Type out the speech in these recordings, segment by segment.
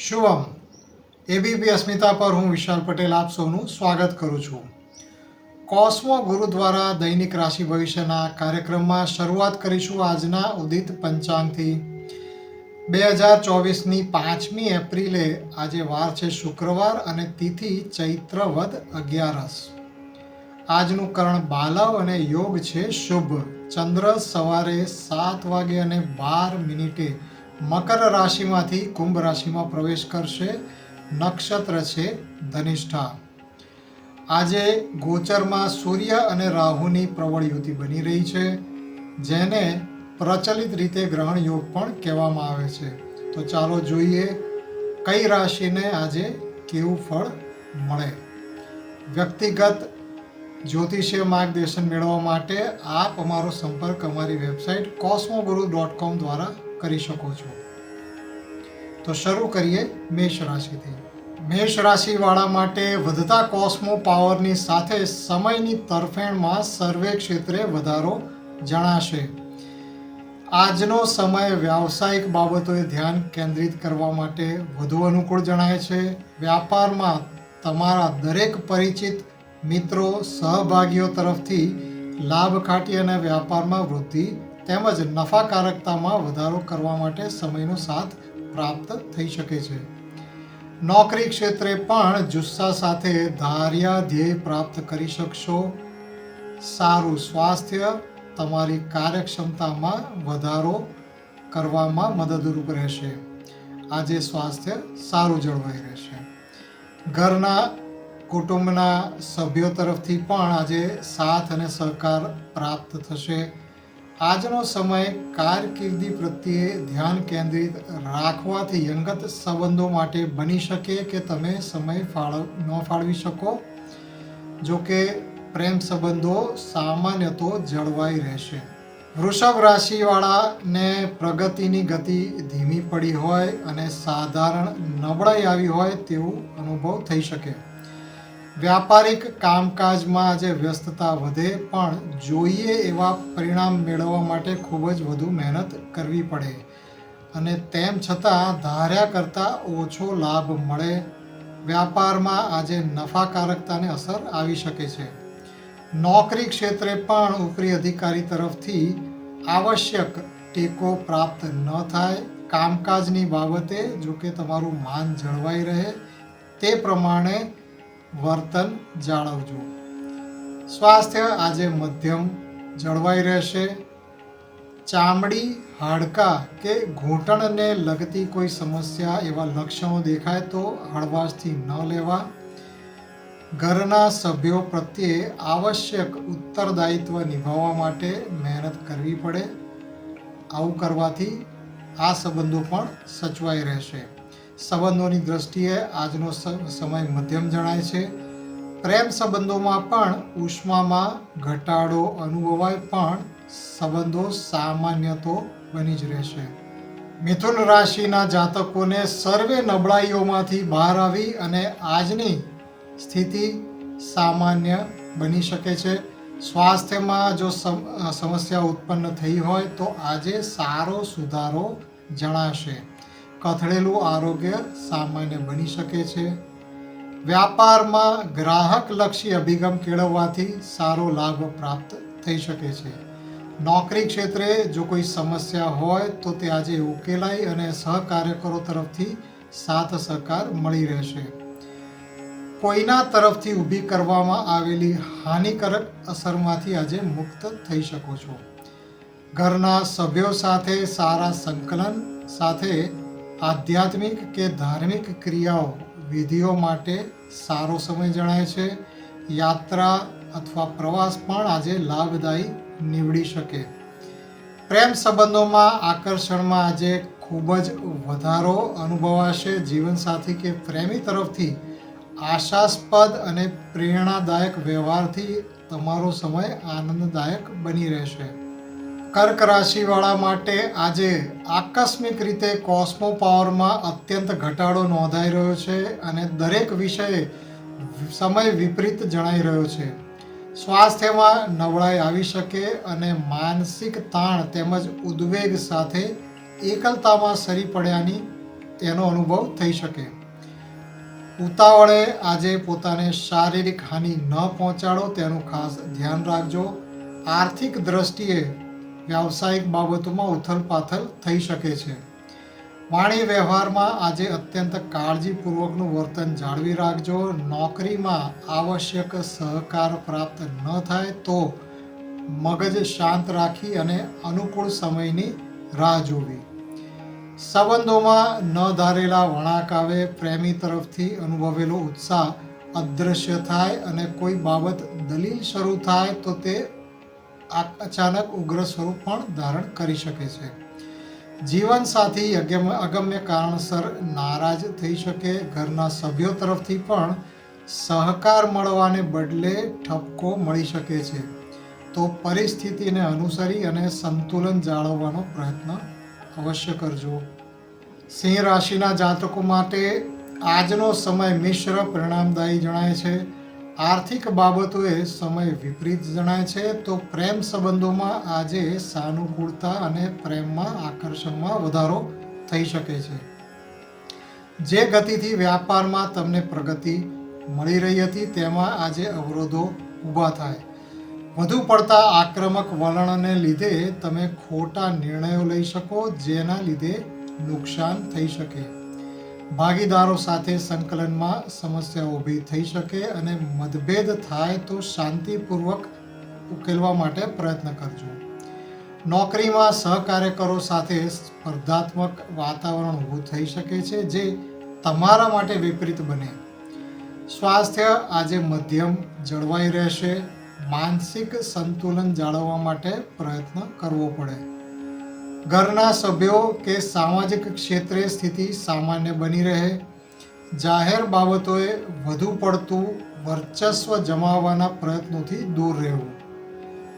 Shubham ABP અસ્મિતા પર હું વિશાલ પટેલ આપ સૌનું સ્વાગત કરું છું. કોસ્મો ગુરુ દ્વારા દૈનિક રાશિ ભવિષ્યના કાર્યક્રમમાં શરૂઆત કરીશું આજના ઉદિત પંચાંગથી. બે હજાર ચોવીસની પાંચમી એપ્રિલે આજે વાર છે શુક્રવાર અને તિથિ ચૈત્રવદ અગિયારસ. આજનું કરણ બાલવ અને યોગ છે શુભ. ચંદ્ર સવારે સાત વાગે અને બાર મિનિટે મકર રાશિમાંથી કુંભ રાશિમાં પ્રવેશ કરશે, નક્ષત્ર છે ધનિષ્ઠા. આજે ગોચરમાં સૂર્ય અને રાહુની પ્રબળ યુતિ બની રહી છે, જેને પ્રચલિત રીતે ગ્રહણ યોગ પણ કહેવામાં આવે છે. તો ચાલો જોઈએ કઈ રાશિને આજે કેવું ફળ મળે. વ્યક્તિગત જ્યોતિષીય માર્ગદર્શન મેળવવા માટે આપ અમારો સંપર્ક અમારી વેબસાઇટ કોસ્મોગુરુ ડોટ કોમ દ્વારા કરી શકો છો. તો શરૂ કરીએ મેષ રાશિથી. મેષ રાશિવાળા માટે વધતા કોસ્મો પાવરની સાથે સમયની તરફેણમાં સર્વે ક્ષેત્રે વધારો જણાશે. આજનો સમય વ્યાવસાયિક બાબતોએ ધ્યાન કેન્દ્રિત કરવા માટે વધુ અનુકૂળ જણાય છે. વ્યાપારમાં તમારા દરેક પરિચિત મિત્રો સહભાગીઓ તરફથી લાભ ખાટી અને વ્યાપારમાં વૃદ્ધિ તેમજ નફાકારકતામાં વધારો કરવા માટે સમયનો સાથ પ્રાપ્ત થઈ શકે છે. નોકરી ક્ષેત્રે પણ જુસ્સા સાથે ધાર્યા ધ્યેય પ્રાપ્ત કરી શકશો. સારું સ્વાસ્થ્ય તમારી કાર્યક્ષમતામાં વધારો કરવામાં મદદરૂપ રહેશે. આજે સ્વાસ્થ્ય સારું જળવાઈ રહેશે. ઘરના કુટુંબના સભ્યો તરફથી પણ આજે સાથ અને સહકાર પ્રાપ્ત થશે. આજનો સમય કારકિર્દી પ્રત્યે ધ્યાન કેન્દ્રિત રાખવાથી અંગત સંબંધો માટે બની શકે કે તમે સમય ફાળવ, ન ફાળવી શકો? જો કે પ્રેમ સંબંધો સામાન્ય તો જળવાઈ રહેશે. વૃષભ રાશિવાળાને પ્રગતિની ગતિ ધીમી પડી હોય અને સાધારણ નબળાઈ આવી હોય તેવું અનુભવ થઈ શકે. વ્યાપારિક કામકાજમાં આજે વ્યસ્તતા વધે, પણ જોઈએ એવા પરિણામ મેળવવા માટે ખૂબ જ વધુ મહેનત કરવી પડે. અને તેમ છતાં ધાર્યા કરતાં ઓછો લાભ મળે. વ્યાપારમાં આજે નફાકારકતાને અસર આવી શકે છે. નોકરી ક્ષેત્રે પણ ઉપરી અધિકારી તરફથી આવશ્યક ટેકો પ્રાપ્ત ન થાય. કામકાજની બાબતે જો કે તમારું માન જળવાઈ રહે. તે પ્રમાણે વર્તન જાળવજો. સ્વાસ્થ્ય આજે મધ્યમ જળવાઈ રહેશે. ચામડી, હાડકાં કે ઘૂંટણને લગતી કોઈ સમસ્યા એવા લક્ષણો દેખાય તો હળવાશથી ન લેવા. ઘરના સભ્યો પ્રત્યે આવશ્યક ઉત્તરદાયિત્વ નિભાવવા માટે મહેનત કરવી પડે. આવું કરવાથી આ સંબંધો પણ સચવાઈ રહેશે. સંબંધોની દ્રષ્ટિએ આજનો સમય મધ્યમ જણાય છે. પ્રેમ સંબંધોમાં પણ ઉષ્મામાં ઘટાડો અનુભવાય પણ સંબંધો સામાન્ય તો બની જ રહેશે. મિથુન રાશિના જાતકોને સર્વે નબળાઈઓમાંથી બહાર આવી અને આજની સ્થિતિ સામાન્ય બની શકે છે. સ્વાસ્થ્યમાં જો સમ- સમસ્યા ઉત્પન્ન થઈ હોય તો આજે સારો સુધારો જણાશે. કથળેલું આરોગ્ય સામાન્ય બની શકે છે. વ્યાપારમાં ગ્રાહકલક્ષી અભિગમ કેળવવાથી સારો લાભ પ્રાપ્ત થઈ શકે છે. નોકરી ક્ષેત્રે જો કોઈ સમસ્યા હોય તો તે આજે ઉકેલાઈ અને સહકાર્યકરો તરફથી સાથ સહકાર મળી રહેશે. કોઈના તરફથી ઊભી કરવામાં આવેલી હાનિકારક અસરમાંથી આજે મુક્ત થઈ શકો છો. ઘરના સભ્યો સાથે સારા સંકલન સાથે આધ્યાત્મિક કે ધાર્મિક ક્રિયાઓ વિધિઓ માટે સારો સમય જણાય છે. યાત્રા અથવા પ્રવાસ પણ આજે લાભદાયી નીવડી શકે. પ્રેમ સંબંધોમાં આકર્ષણમાં આજે ખૂબ જ વધારો અનુભવાશે. જીવનસાથી કે પ્રેમી તરફથી આશાસ્પદ અને પ્રેરણાદાયક વ્યવહારથી તમારો સમય આનંદદાયક બની રહેશે. કર્ક રાશિવાળા માટે આજે આકસ્મિક રીતે કોસ્મો પાવરમાં અત્યંત ઘટાડો નોંધાઈ રહ્યો છે અને દરેક વિષયે સમય વિપરીત જણાઈ રહ્યો છે. સ્વાસ્થ્યમાં નબળાઈ આવી શકે અને માનસિક તાણ તેમજ ઉદ્વેગ સાથે એકલતામાં સરી પડ્યાની તેનો અનુભવ થઈ શકે. ઉતાવળે આજે પોતાને શારીરિક હાનિ ન પહોંચાડો તેનું ખાસ ધ્યાન રાખજો. આર્થિક દ્રષ્ટિએ વ્યાવસાયિક બાબતોમાં ઉથલપાથલ થઈ શકે છે. વાણી વ્યવહારમાં આજે અત્યંત કાળજીપૂર્વકનું વર્તન જાળવી રાખજો. નોકરીમાં આવશ્યક સહકાર પ્રાપ્ત ન થાય તો મગજ શાંત રાખી અને અનુકૂળ સમયની રાહ જોવી. સંબંધોમાં ન ધારેલા વળાંક આવે, પ્રેમી તરફથી અનુભવેલો ઉત્સાહ અદૃશ્ય થાય અને કોઈ બાબત દલીલ શરૂ થાય તો તે અચાનક ઉગ્ર સ્વરૂપ પણ ધારણ કરી શકે છે. જીવનસાથી અગમ્ય કારણસર નારાજ થઈ શકે. ઘરના સભ્યો તરફથી પણ સહકાર મળવાને બદલે ઠપકો મળી શકે છે. તો પરિસ્થિતિને અનુસરી અને સંતુલન જાળવવાનો પ્રયત્ન અવશ્ય કરજો. સિંહ રાશિના જાતકો માટે આજનો સમય મિશ્ર, પરિણામદાયી જણાય છે. આર્થિક બાબતોએ સમય વિપરીત જણાય છે, તો પ્રેમ સંબંધોમાં આજે સાનુકૂળતા અને પ્રેમમાં આકર્ષણમાં વધારો થઈ શકે છે. જે ગતિથી વ્યાપારમાં તમને પ્રગતિ મળી રહી હતી, તેમાં આજે અવરોધો ઊભા થાય. વધુ પડતા આક્રમક વલણને લીધે તમે ખોટા નિર્ણયો લઈ શકો, જેના લીધે નુકસાન થઈ શકે. ભાગીદારો સાથે સંકલનમાં સમસ્યા ઊભી થઈ શકે અને મતભેદ થાય તો શાંતિપૂર્વક ઉકેલવા માટે પ્રયત્ન કરજો. નોકરીમાં સહકાર્યકરો સાથે સ્પર્ધાત્મક વાતાવરણ ઊભું થઈ શકે છે, જે તમારા માટે વિપરીત બને. સ્વાસ્થ્ય આજે મધ્યમ જળવાઈ રહેશે. માનસિક સંતુલન જાળવવા માટે પ્રયત્ન કરવો પડે. ઘરના સભ્યો કે સામાજિક ક્ષેત્રે સ્થિતિ સામાન્ય બની રહે. જાહેર બાબતોએ વધુ પડતું વર્ચસ્વ જમાવવાના પ્રયત્નોથી દૂર રહેવું.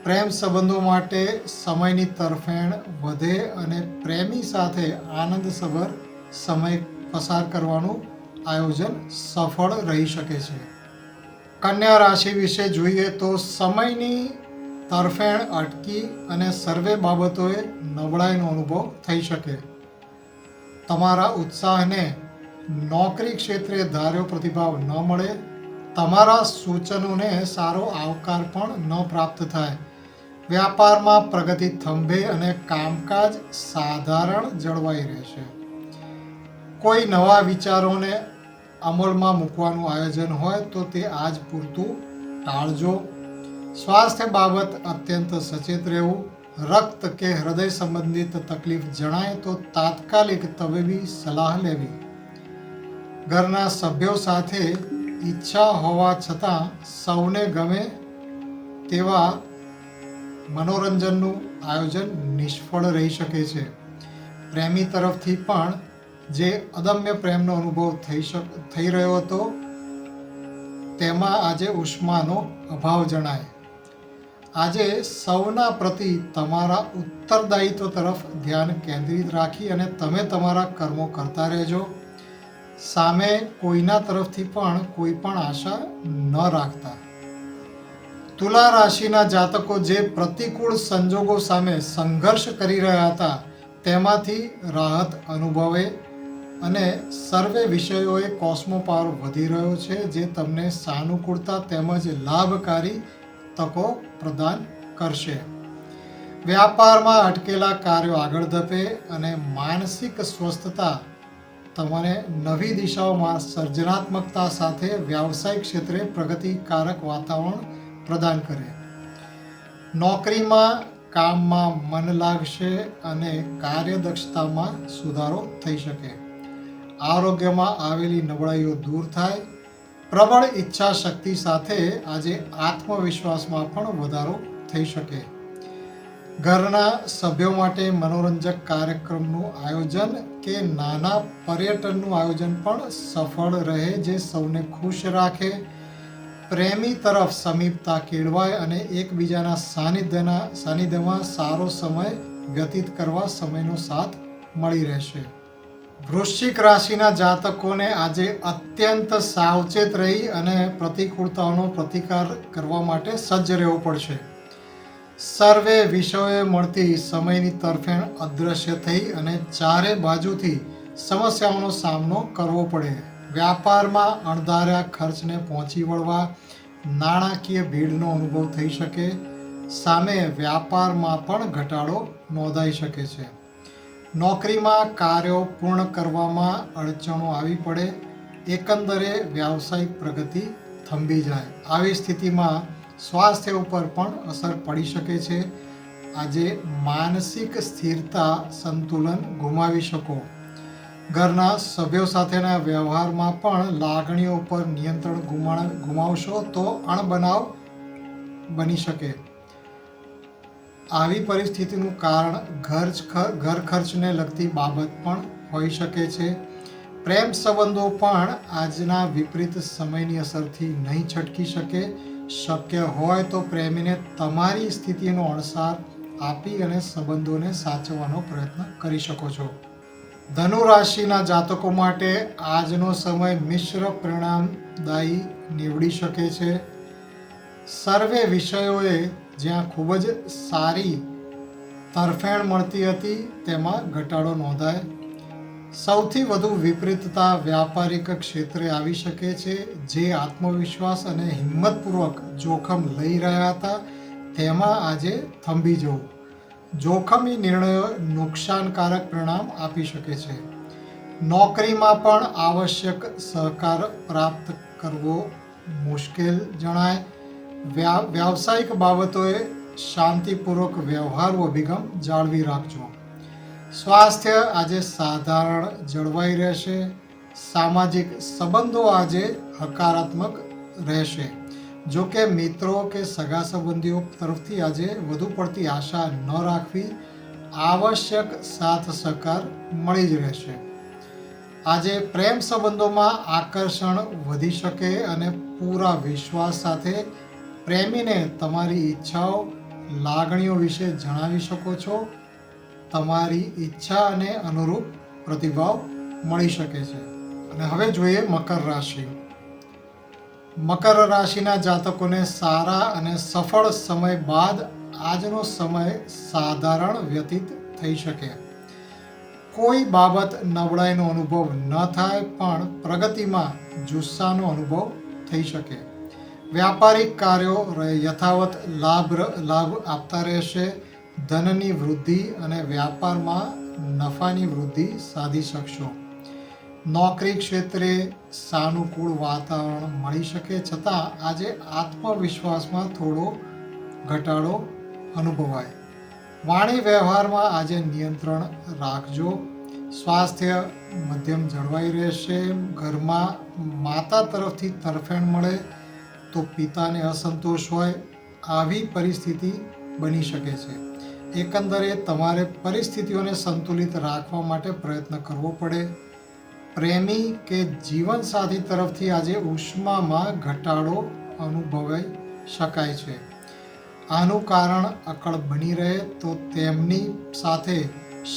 પ્રેમ સંબંધો માટે સમયની તરફેણ વધે અને પ્રેમી સાથે આનંદસભર સમય પસાર કરવાનું આયોજન સફળ રહી શકે છે. કન્યા રાશિ વિશે જોઈએ તો સમયની તરફેણ, અટકી અને સર્વે બાબતોએ નબળાઈનો અનુભવ થઈ શકે. તમારા ઉત્સાહને નોકરી ક્ષેત્રે ધાર્યો પ્રતિભાવ ન મળે, તમારા સૂચનોને સારો આવકાર પણ ન પ્રાપ્ત થાય. વ્યાપારમાં પ્રગતિ થંભે અને કામકાજ સાધારણ જળવાઈ રહેશે. કોઈ નવા વિચારોને અમલમાં મૂકવાનું આયોજન હોય તો તે આજ પૂરતું ટાળજો. સ્વાસ્થ્ય બાબત અત્યંત સચેત રહેવું, રક્ત કે હૃદય સંબંધિત તકલીફ જણાય તો તાત્કાલિક તબીબી સલાહ લેવી. ઘરના સભ્યો સાથે ઈચ્છા હોવા છતાં સૌને ગમે તેવા મનોરંજનનું આયોજન નિષ્ફળ રહી શકે છે. પ્રેમી તરફથી પણ જે અદમ્ય પ્રેમનો અનુભવ થઈ શક, થઈ રહ્યો હતો, તેમાં આજે ઉષ્માનો અભાવ જણાય. આજે સૌના પ્રતિ તમારા ઉત્તરદાયિત્વ તરફ ધ્યાન કેન્દ્રિત રાખી અને તમે તમારા કર્મો કરતા રહેજો. સામે કોઈના તરફથી પણ કોઈ પણ આશા ન રાખતા. તુલા રાશિના જાતકો જે પ્રતિકૂળ સંજોગો સામે સંઘર્ષ કરી રહ્યા હતા, તેમાંથી રાહત અનુભવે અને સર્વે વિષયોએ કોસ્મો પાવર વધી રહ્યો છે, જે તમને સાનુકૂળતા તેમજ લાભકારી તકો પ્રદાન કરશે. વ્યાપારમાં અટકેલા કાર્યો આગળ ધપે અને માનસિક સ્વસ્થતા તમને નવી દિશાઓમાં સર્જનાત્મકતા સાથે વ્યાવસાયિક ક્ષેત્રે પ્રગતિકારક વાતાવરણ પ્રદાન કરે. નોકરીમાં કામમાં મન લાગશે અને કાર્યદક્ષતામાં સુધારો થઈ શકે. આરોગ્યમાં આવેલી નબળાઈઓ દૂર થાય પ્રબળ ઈચ્છા શક્તિ સાથે આજે આત્મવિશ્વાસમાં પણ વધારો થઈ શકે. ઘરના સભ્યો માટે મનોરંજક કાર્યક્રમનું આયોજન કે નાના પર્યટનનું આયોજન પણ સફળ રહે જે સૌને ખુશ રાખે. પ્રેમી તરફ સમીપતા કેળવાય અને એકબીજાના સાનિધ્યના સાનિધ્યમાં સારો સમય વ્યતીત કરવા સમયનો સાથ મળી રહેશે. વૃશ્ચિક રાશિના જાતકોને આજે અત્યંત સાવચેત રહી અને પ્રતિકૂળતાઓનો પ્રતિકાર કરવા માટે સજ્જ રહેવું પડશે. સર્વે વિષયોએ મળતી સમયની તરફેણ અદૃશ્ય થઈ અને ચારે બાજુથી સમસ્યાઓનો સામનો કરવો પડે. વ્યાપારમાં અણધાર્યા ખર્ચને પહોંચી વળવા નાણાકીય ભીડનો અનુભવ થઈ શકે. સામે વ્યાપારમાં પણ ઘટાડો નોંધાઈ શકે છે. નોકરીમાં કાર્યો પૂર્ણ કરવામાં અડચણો આવી પડે, એકંદરે વ્યાવસાયિક પ્રગતિ થંભી જાય. આવી સ્થિતિમાં સ્વાસ્થ્ય ઉપર પણ અસર પડી શકે છે. આજે માનસિક સ્થિરતા સંતુલન ગુમાવી શકો. ઘરના સભ્યો સાથેના વ્યવહારમાં પણ લાગણીઓ પર નિયંત્રણ ગુમાવશો તો અણબનાવ બની શકે. આવી પરિસ્થિતિનું કારણ ઘર ઘર ખર્ચને લગતી બાબત પણ હોઈ શકે છે. પ્રેમ સંબંધો પણ આજના વિપરીત સમયની અસરથી નહીં છટકી શકે. શક્ય હોય તો પ્રેમીને તમારી સ્થિતિનો અણસાર આપી અને સંબંધોને સાચવવાનો પ્રયત્ન કરી શકો છો. ધનુ રાશિના જાતકો માટે આજનો સમય મિશ્ર પરિણામદાયી નીવડી શકે છે. સર્વે વિષયોએ જ્યાં ખૂબ જ સારી તરફેણ મળતી હતી, તેમાં ઘટાડો નોંધાય. સૌથી વધુ વિપરીતતા વ્યાપારિક ક્ષેત્રે આવી શકે છે, જે આત્મવિશ્વાસ અને હિંમતપૂર્વક જોખમ લઈ રહ્યા હતા. તેમાં આજે થંભી જવું. જોખમી નિર્ણયો નુકસાનકારક પરિણામ આપી શકે છે. નોકરીમાં પણ આવશ્યક સહકાર પ્રાપ્ત કરવો મુશ્કેલ જણાય. વ્યાવસાયિક બાબતોએ શાંતિપૂર્વક વ્યવહારુ અભિગમ જાળવી રાખજો. સ્વાસ્થ્ય આજે સાધારણ જળવાઈ રહેશે. સામાજિક સંબંધો આજે હકારાત્મક રહેશે. જો કે મિત્રો કે સગા સંબંધીઓ તરફથી આજે વધુ પડતી આશા ન રાખવી આવશ્યક સાથ સહકાર મળી જ રહેશે. આજે પ્રેમ સંબંધોમાં આકર્ષણ વધી શકે અને પૂરા વિશ્વાસ સાથે પ્રેમીને તમારી ઈચ્છાઓ, લાગણીઓ વિશે જણાવી શકો છો? તમારી ઈચ્છા અને અનુરૂપ પ્રતિભાવ મળી શકે છે. અને હવે જોઈએ મકર રાશિ. મકર રાશિના જાતકોને સારા અને સફળ સમય બાદ આજનો સમય સાધારણ વ્યતીત થઈ શકે. કોઈ બાબત નબળાઈનો અનુભવ ન થાય, પણ પ્રગતિમાં જુસ્સાનો અનુભવ થઈ શકે. વ્યાપારિક કાર્યો યથાવત લાભ લાભ આપતા રહેશે. ધનની વૃદ્ધિ અને વ્યાપારમાં નફાની વૃદ્ધિ સાધી શકશો. નોકરી ક્ષેત્રે સાનુકૂળ વાતાવરણ મળી શકે છતાં આજે આત્મવિશ્વાસમાં થોડો ઘટાડો અનુભવાય. વાણી વ્યવહારમાં આજે નિયંત્રણ રાખજો. સ્વાસ્થ્ય મધ્યમ જળવાઈ રહેશે. ઘરમાં માતા તરફથી તરફેણ મળે. તો પિતાને અસંતોષ હોય આવી પરિસ્થિતિ બની શકે છે. એકંદરે તમારે પરિસ્થિતિઓને સંતુલિત રાખવા માટે પ્રયત્ન કરવો પડે. પ્રેમી કે જીવનસાથી તરફથી આજે ઉષ્મામાં ઘટાડો અનુભવાઈ શકાય છે. આનું કારણ અકળ બની રહે તો તેમની સાથે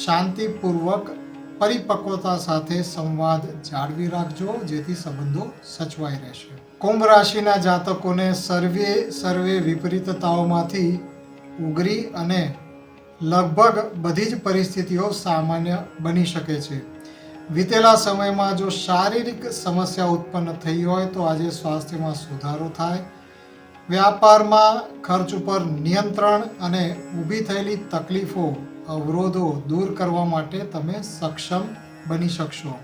શાંતિપૂર્વક પરિપક્વતા સાથે સંવાદ જાળવી રાખજો, જેથી સંબંધો સચવાઈ રહેશે. કુંભ રાશિના જાતકોને સર્વે સર્વે વિપરીતતાઓમાંથી ઉગરી અને લગભગ બધી જ પરિસ્થિતિઓ સામાન્ય બની શકે છે. વીતેલા સમયમાં જો શારીરિક સમસ્યા ઉત્પન્ન થઈ હોય, તો આજે સ્વાસ્થ્યમાં સુધારો થાય. વ્યાપારમાં ખર્ચ ઉપર નિયંત્રણ અને ઊભી થયેલી તકલીફો અવરોધો દૂર કરવા માટે તમે સક્ષમ બની શકશો.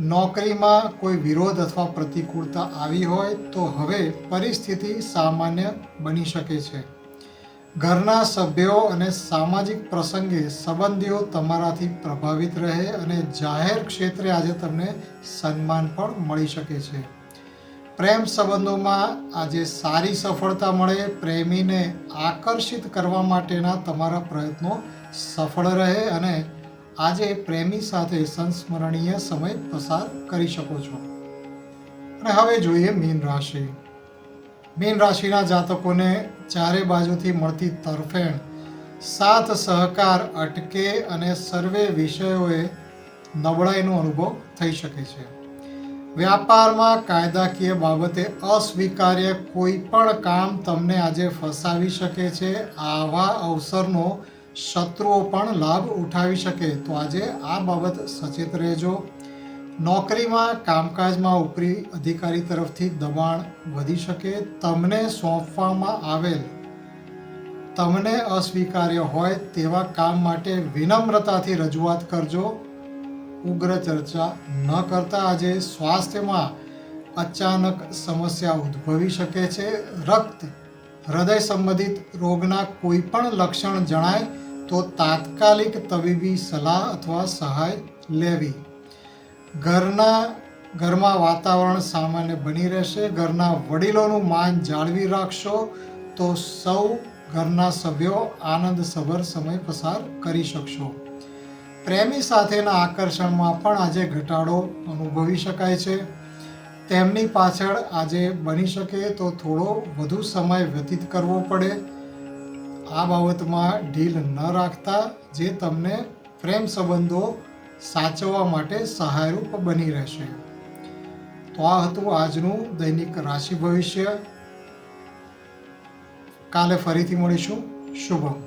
નોકરીમાં કોઈ વિરોધ અથવા પ્રતિકૂળતા આવી હોય તો હવે પરિસ્થિતિ સામાન્ય બની શકે છે. ઘરના સભ્યો અને સામાજિક પ્રસંગે સંબંધીઓ તમારાથી પ્રભાવિત રહે અને જાહેર ક્ષેત્રે આજે તમને સન્માન પણ મળી શકે છે. પ્રેમ સંબંધોમાં આજે સારી સફળતા મળે, પ્રેમીને આકર્ષિત કરવા માટેના તમારા પ્રયત્નો સફળ રહે અને આજે પ્રેમી સાથે સંસ્મરણીય સમય પસાર કરી શકો છો. અને હવે જોઈએ મીન રાશિ. મીન રાશિના જાતકોને ચારે બાજુથી મળતી તરફેણ સાથ સહકાર અટકે અને સર્વે વિષયોએ નબળાઈનો અનુભવ થઈ શકે છે. વ્યાપારમાં કાયદાકીય બાબતે અસ્વીકાર્ય કોઈ પણ કામ તમને આજે ફસાવી શકે છે, આવા અવસરનો શત્રુઓ પણ લાભ ઉઠાવી શકે. તો આજે આ બાબત સચેત રહેજો. નોકરીમાં કામકાજમાં ઉપરી અધિકારી તરફથી દબાણ વધી શકે. તમને સોંપવામાં આવેલ, તમને અસ્વીકાર્ય હોય તેવા કામ માટે વિનમ્રતાથી રજૂઆત કરજો. ઉગ્ર ચર્ચા ન કરતા આજે સ્વાસ્થ્યમાં અચાનક સમસ્યા ઉદ્ભવી શકે છે. રક્ત, હૃદય સંબંધિત રોગના કોઈ પણ લક્ષણ જણાય તો તાત્કાલિક તબીબી સલાહ અથવા સહાય લેવી. ઘરના, ઘરમાં વાતાવરણ સામાન્ય બની રહેશે. ઘરના વડીલોનું માન જાળવી રાખશો તો સૌ ઘરના સભ્યો આનંદસભર સમય પસાર કરી શકશો. પ્રેમી સાથેના આકર્ષણમાં પણ આજે ઘટાડો અનુભવી શકાય છે. તેમની પાછળ આજે બની શકે તો થોડો વધુ સમય વ્યતીત કરવો પડે. આ બાબતમાં ઢીલ ન રાખતા જે તમને પ્રેમ સંબંધો સાચવવા માટે સહાયરૂપ બની રહેશે. તો આ હતું આજનું દૈનિક રાશિ ભવિષ્ય. કાલે ફરીથી મળીશું. શુભમ.